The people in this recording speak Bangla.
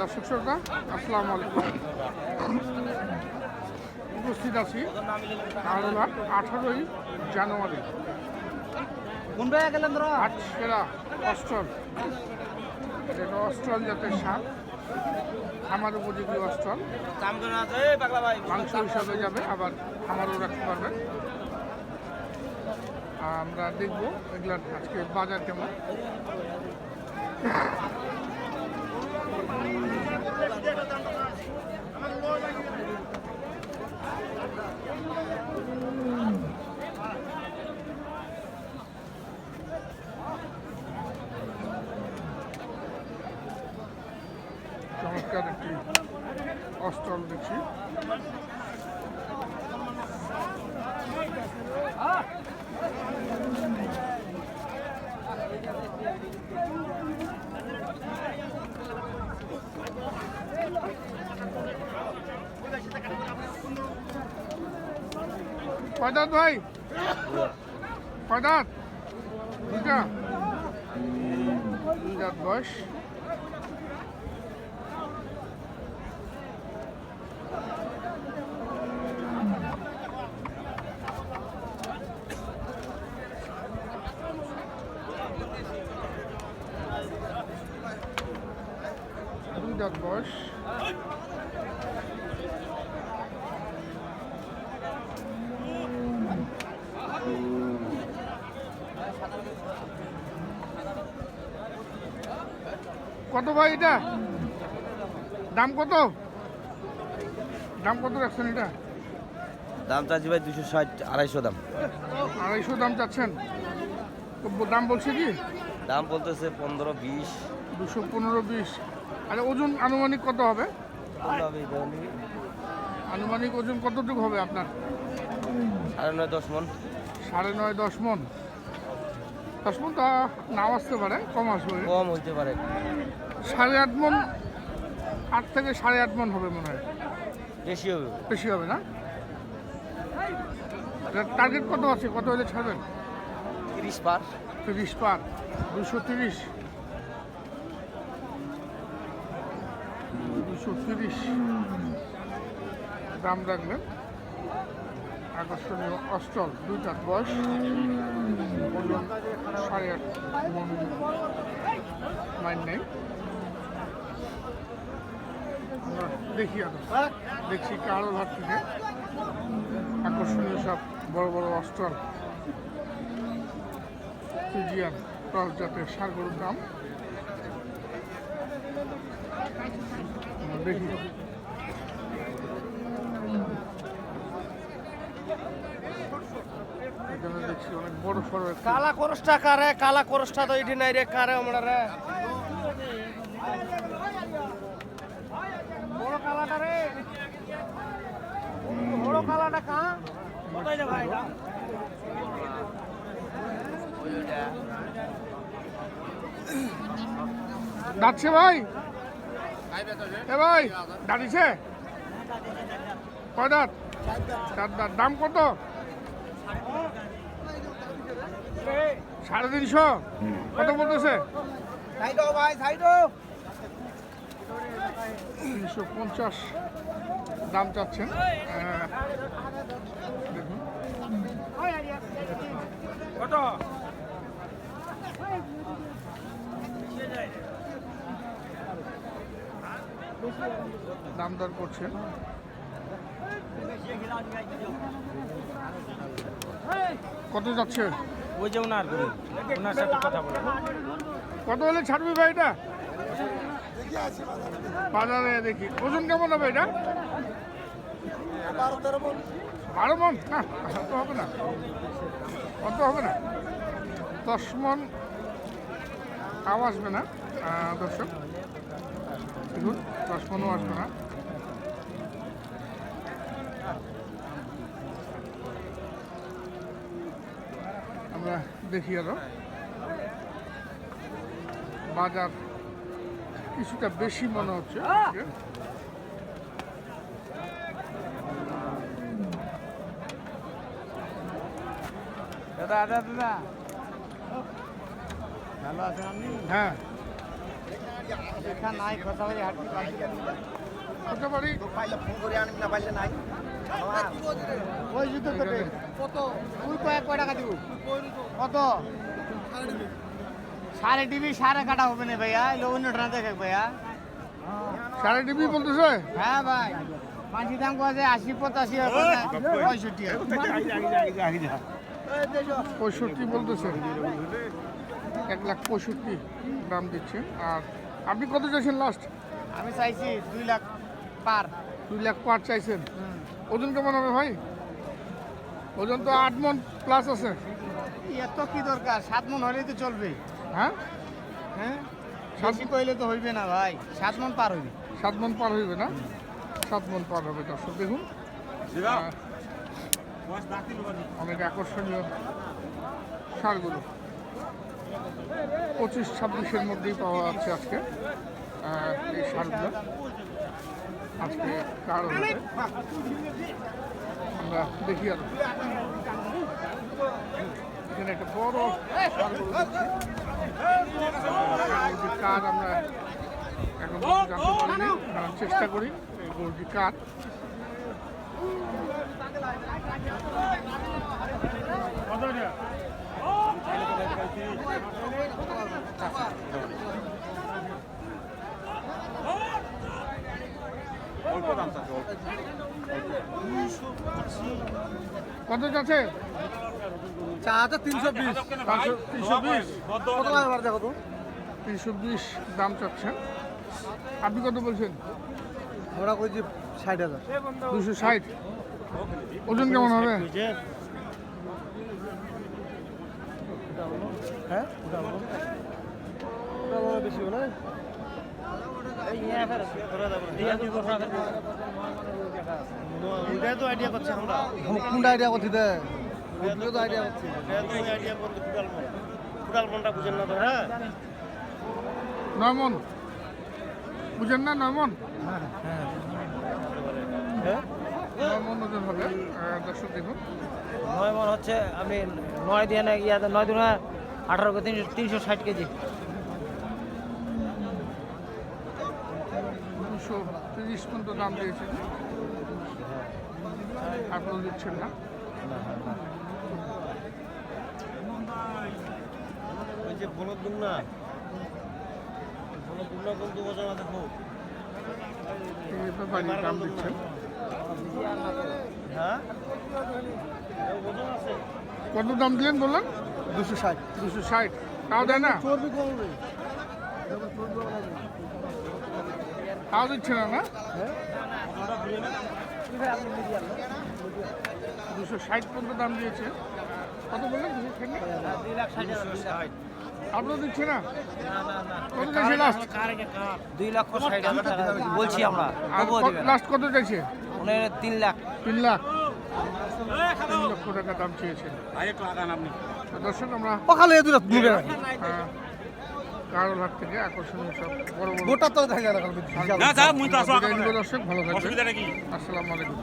দর্শক শ্রোতা আসসালামু আলাইকুম। উপস্থিত আছি আঠারোই জানুয়ারি। আট সেরা অস্ট্রল এটা অস্ট্রল জাতের সাপ খামার উপযোগী অস্ট্রল মাংস হিসাবে যাবে আবার খামারও রাখতে পারবেন আমরা দেখব এগুলার আজকে বাজার কেমন চমৎকার একটি অস্টল দেখছি। কয়দাত ভাই। কয়দাত দুইটা। দুই দাঁত দুই দাঁত কত ভাই এটা? দাম কত? দাম কত রাখছেন এটা? দাম চাচ্ছি ভাই দুশো ষাট আড়াইশো দাম। আড়াইশো দাম চাচ্ছেন? দাম বলছে কি? দাম বলতেছে পনেরো বিশ। দুশো পনেরো বিশ। আর ওজন আনুমানিক কত হবে? আনুমানিক ওজন কতটুকু হবে আপনার? সাড়ে নয় দশ মন। সাড়ে নয় দশ মন। দশ মন তা নাও আসতে পারে কম আসবে। কম হইতে পারে। সাড়ে আট মন আট থেকে সাড়ে আট মন হবে মনে হয়। বেশি হবে। বেশি হবে না? টার্গেট কত আছে? কত হলে ছাড়বেন? তিরিশ পার। তিরিশ পার। দুশো তিরিশ। দুশো তিরিশ। দাম রাখলেন আকর্ষণীয় অস্টল দুইটার বয়স ওজন সাড়ে আট মাইন নেই দেখি আরও। দেখছি কারও হাট থেকে আকর্ষণীয় সব বড় বড় অস্টল ফিজিয়ান ক্রস জাতের সার গরুর দাম। কালা করসটা কারে? কালা করসটা তো এটি নাই রে কারে আমরা রে? দাঁতছে ভাই। এ ভাই, দাঁড়িয়েছে? কয় দাঁত চার দাঁত দাম কত? সাড়ে তিনশো? কত বলতেছে? তিনশো পঞ্চাশ। দাম চাচ্ছেন। দেখুন কত? দাম দর করছেন কত যাচ্ছে? ওই যে ওনার ওনার সাথে কথা বলে। কত হলে ছাড়বি ভাই এটা? বাজারে দেখি। ওজন কেমন হবে এটা? বারো মন? না অত হবে না। অত হবে না। দশ মন তাও আসবে না দর্শক। দেখুন দশ আসবে না। আমরা দেখি আরও। বাজার কিছুটা বেশি মনে হচ্ছে। দাদা দাদা দাদা। ভালো আছেন আপনি? হ্যাঁ। নাই পারি ওই জুতো কেটে কত সাড়ে সাড়ে কাটা হবে ভাইয়া দেখে ভাইয়া সাড়ে বলতেছে? হ্যাঁ ভাই পঁয়ষট্টি পঁয়ষট্টি বলতেছে। এক লাখ পঁয়ষট্টি দাম দিচ্ছে। আর আপনি কত চাইছেন লাস্ট আমি চাইছি দুই লাখ পার। দুই লাখ পার চাইছেন। ওজন কেমন হবে ভাই? ওজন তো আট মন প্লাস আছে। এত কি দরকার? সাত মন হলেই তো চলবে। হ্যাঁ? হ্যাঁ? বেশি কইলে তো হইবে না ভাই। সাত মন পার হইবে। সাত মন পার হইবে না? সাত মন পার হবে দর্শক দেখুন। অনেক আকর্ষণীয় সারগুলো। পঁচিশ ছাব্বিশের মধ্যেই পাওয়া যাচ্ছে আজকে। এই সারগুলো আজকে কার আমরা দেখি আর এখানে একটা বড় কার আমরা এখন চেষ্টা করি গরুটি কার। কত যাচ্ছে? চা তো তিনশো বিশ। তিনশো বিশ। কত তিনশো বিশ দাম চাচ্ছেন আপনি কত বলছেন? আমরা কইছি ষাট হাজার। দুশো ষাট। ওজন কেমন হবে? হ্যাঁ? বেশি হলো। ওইটাই তো আইডিয়া করছে আমরা। কোনটা আইডিয়া করছি দে। ওগুলো তো আইডিয়া করছি। ওইটাই তো আইডিয়া করতে কুড়াল মন। কুড়াল মনটা বুঝেন না তো হ্যাঁ? নয় মন বুঝেন না নয় মন হ্যাঁ নয় মন হচ্ছে আমি নয় দিয়ে না ইয়া নয় দুনা আঠারো তিনশো তিনশো ষাট কেজি। দুশো তিরিশ পর্যন্ত দাম দিয়েছেন আপনারা দিচ্ছেন না। ওই যে বলদ দুমনা বলদ দুমনা কোন দু আছে খুব দাম দিচ্ছেন। হ্যাঁ? ওজন আছে। কত দাম দিলেন বললেন? দুশো ষাট। দুশো ষাট। তাও দেয় না? চর্বি কমবে তাও দিচ্ছে না? না দুশো ষাট পর্যন্ত দাম দিয়েছে। কত বললেন দুশো ষাট আপনার দিচ্ছে না? কত চাইছে লাস্ট দুই লক্ষ ষাট হাজার টাকা বলছি আমরা। লাস্ট কত চাইছে? তিন লাখ। তিন লাখ। তিন লক্ষ টাকা দাম চেয়েছেন দর্শক আমরা দুটো কারোরহাট থেকে আকর্ষণীয় সব বড় বড় গোটা তো দেখা না কালকে বিদায় নিব দর্শক ভালো থাকবেন। আসসালামু আলাইকুম।